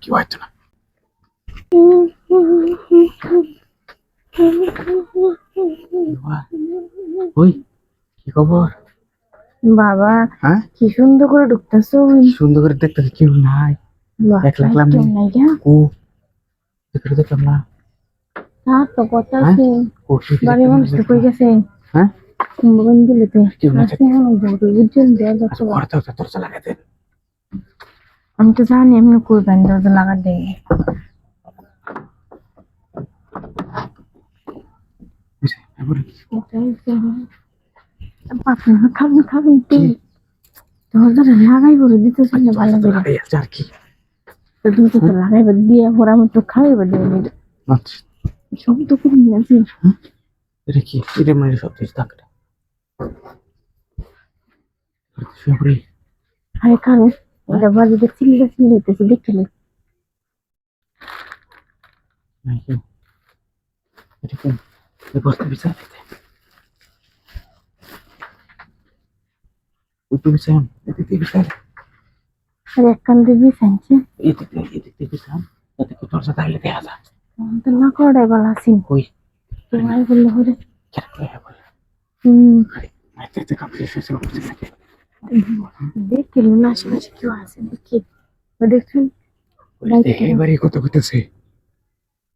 কি হয়তো না ওই কি খবর বাবা হ্যাঁ? কি সুন্দর করে ঢুকতেছো? সুন্দর করে দেখতেছি কেউ নাই। নাই গা ও দেখে দেখলাম না। না তো কথা হ্যাঁ? আছে মানুষ তো কই গেছে? হ্যাঁ? দিলেতে কেউ বুঝছেন যাচ্ছে দেন আমি তো জানি এমনি করবেন দরজা লাগা দেয় বুঝছে? এবারে আপনারা খাবেন খাবেন কি? দরজাটা লাগাই করে দিতেছেন না ভালো করে। আর কি। তো তুমি তো লাগাইবে দিয়ে ওরা আমার তো খাইবে দিয়ে আচ্ছা। শব্দ করে নিয়েছি এটা কি? এটা মানে সব কিছু শুয়ে আরে কারণ এটা বাড়িতে চিল্লা চিল্লাইতেছে দেখলে নাই কেউ এটা কেন এই বস্তা বিছাই দিতে। ওই তো বিছাই এদিক দিয়ে বিছাই আর এক কান দিয়ে বিছাইছে এদিক দিয়ে এদিক দিয়ে বিছাই এদিকে দরজা থাকলে দেখা যায়? তো না করাই ভালো আছেন কই? তোমার বললে করে কেন কই? বলে হম আরে মাইতে তে কাপড়ে শুয়ে শুয়ে থাকে দেখল না আশেপাশে কেউ আছে দেখি। দেখছেন দেখে এবারে কত কইতেছে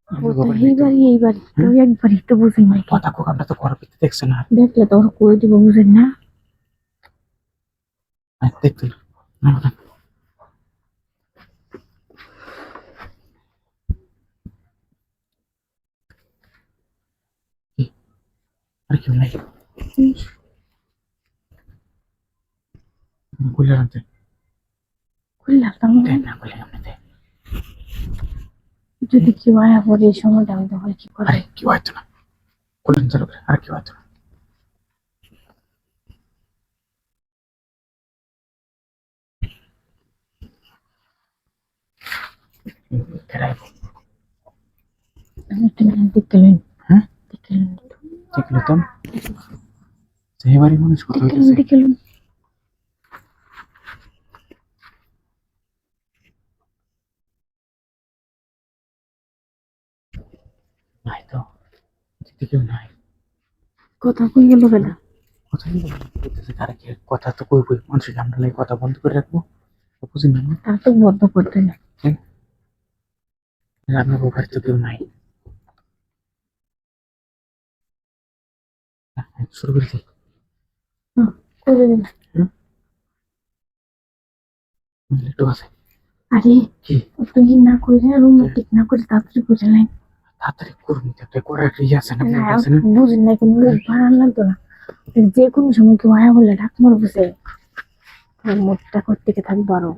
ও তো এই বাড়ি এই বাড়ি তো একবার একটু বুঝেন না কথা কোক আমরা তো ঘর ভিতরে দেখছে না। দেখলে তো ওর কই দিব বুঝেন না। আর দেখতে না? আর কেউ নাই। খুলে রাখতে খুললাম তো দেখ না খুলে এমনিতে যদি কেউ আয়া পরে এই সময়টা আমি তখন কি করে আরে কি হয়তো না খুলেন চালু করে আর কি হয়তো না আমি একটু দেখলেন হ্যাঁ দেখলেন দেখলে তো সেবারই মানুষ কথা হইতেছে দেখলেন নাই তো দেখতে কেউ নাই। কথা কই গেল বেলা কথা বলতেছে কারে কে? কথা তো কই কই মানুষের লাগে কথা বন্ধ করে রাখব। তো বুঝি না তো বদ্ধ করতে না রান্না বাবার তো কেউ নাই। হ্যাঁ, শুরু করে দিই করে দিন একটু আছে আরে কি? তুমি না করে রুম ঠিক না করে তাড়াতাড়ি বুঝলেন তাড়াতাড়ি করুন একটা ইয়ে আছে না ভাড়া লাগতো না? যে কোনো সময় কেউ আয়া বলে ডাক মার বসে মোটটা করতে থাকব আরও?